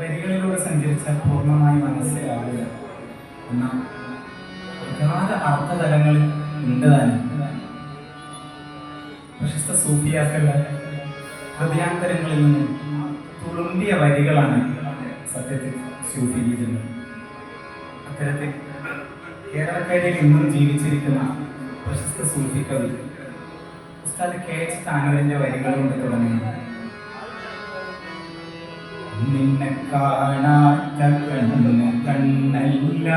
വരികളിലൂടെ സഞ്ചരിച്ചാൽ പൂർണമായി മനസ്സിലാവില്ല എന്നാൽ ഒരുപാട് അർത്ഥതലങ്ങളിൽ ഉണ്ട് തന്നെ പ്രശസ്ത സൂഫിയാക്കളുടെ ഹൃദയാന്തരങ്ങളിൽ നിന്നും തുളുമ്പിയ വരികളാണ് സത്യത്തിൽ സൂഫി ഗീതങ്ങൾ അത്തരത്തിൽ കേരളക്കരയിൽ ഇന്നും ജീവിച്ചിരിക്കുന്ന പ്രശസ്ത സൂഫി ഉസ്താദ് കെ എച്ച് താനൂരിന്റെ വരികൾ തുടങ്ങുന്നു. നിന്നെ കാണാത്ത കണ്ണു കണ്ണല്ല.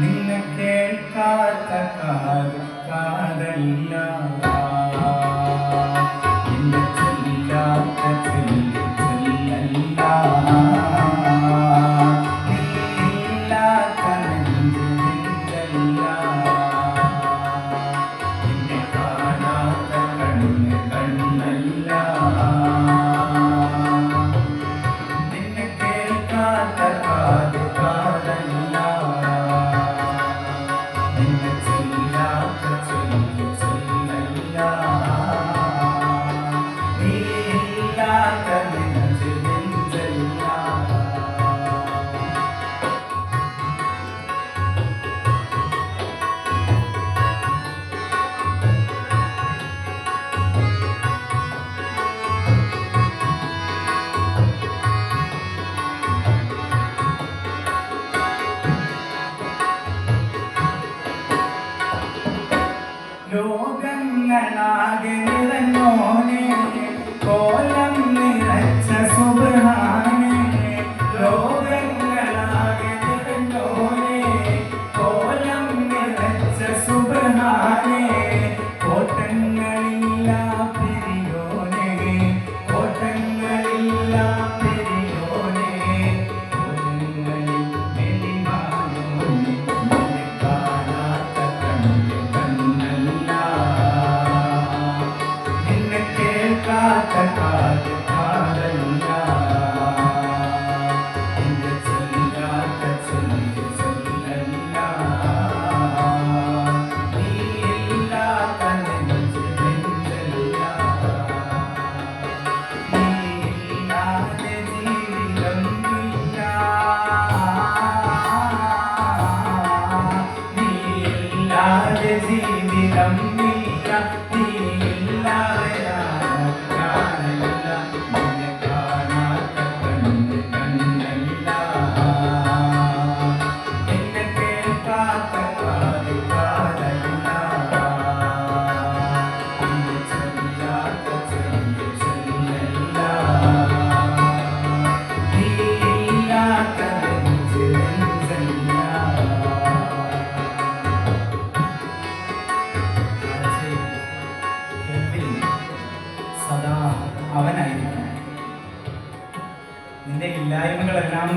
നിന്നെ കേൾക്കാത്ത കാത് കേൾക്കാത്ത and uh, ജീവിതം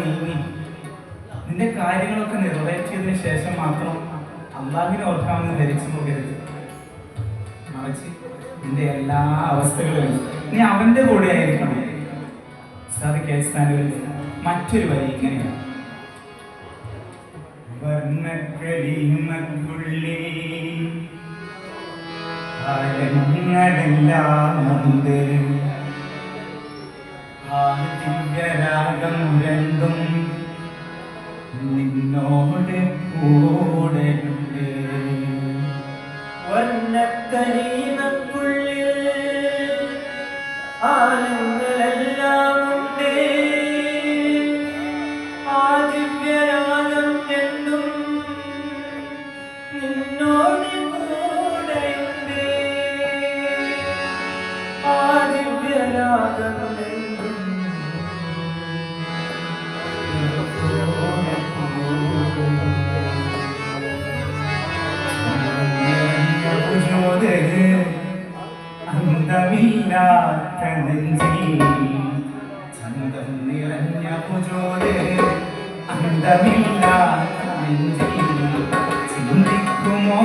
നീങ്ങി നിന്റെ കാര്യങ്ങളൊക്കെ നിറവേറ്റിയതിന് ശേഷം മാത്രം അള്ളാഹിനെ ഓർക്കാമെന്ന് ധരിച്ചു പോകരുത്. മറിച്ച് നിന്റെ എല്ലാ അവസ്ഥകളിലും നീ അവന്റെ കൂടെ ആയിരിക്കണം. സാറ് കെ സ്ഥാനുവിൽ മറ്റൊരു വരി ഇങ്ങനെയാണ്. ദിവ്യരാഗം രണ്ടും നിന്നോട് കൂടെയുണ്ട് വർണക്കരീമക്കുള്ളിൽ ആനന്ദമെല്ലാം ബന്ധമില്ല ചിന്തിക്കുമോ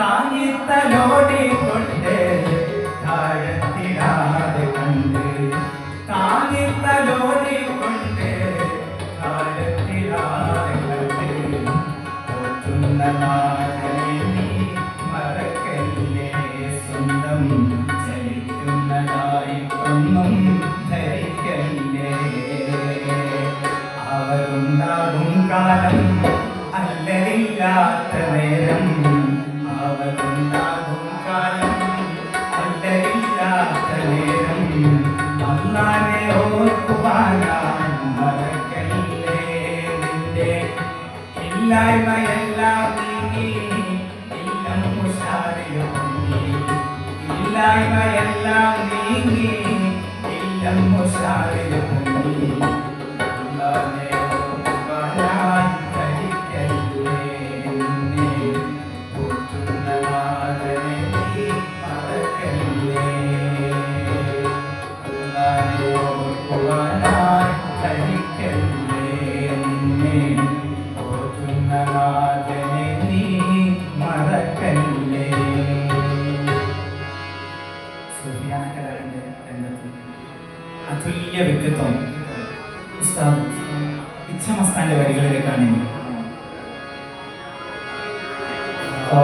താങ്ങിത്തലോടി കൊണ്ട് താഴത്തിടാതെ കണ്ട് താങ്ങിത്തലോടി കൊണ്ട് താഴത്തിടാതെ കണ്ട് ഇല്ലായ്മയെല്ലാം ഇല്ലായ്മയെല്ലാം നീങ്ങി ഇല്ലം മുസാറിലും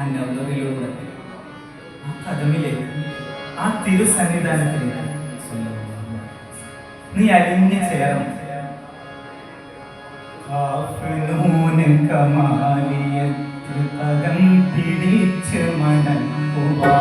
അനന്തതയിലൂടെ ആ കഥമിലേക്ക് ആ തിരുസന്നിധാനത്തിലേക്ക് നീ അലിഞ്ഞു ചേരണം. കമാലിയത്ത് പിടിച്ച് മണക്കുവാ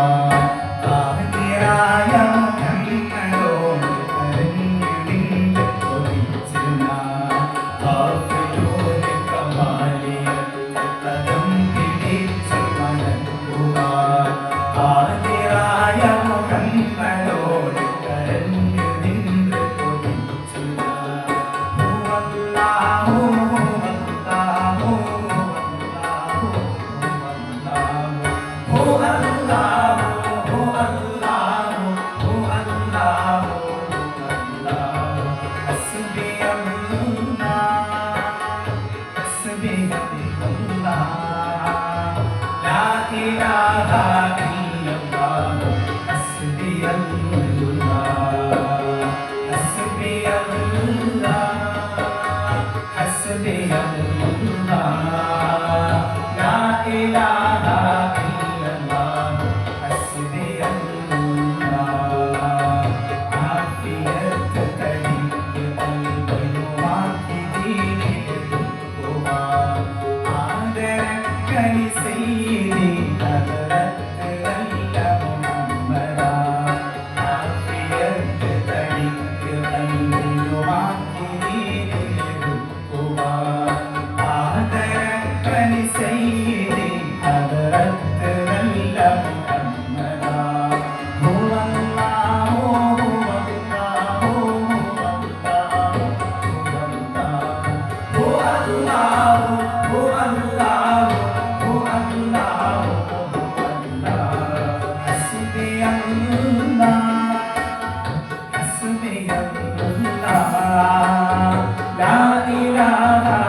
la la la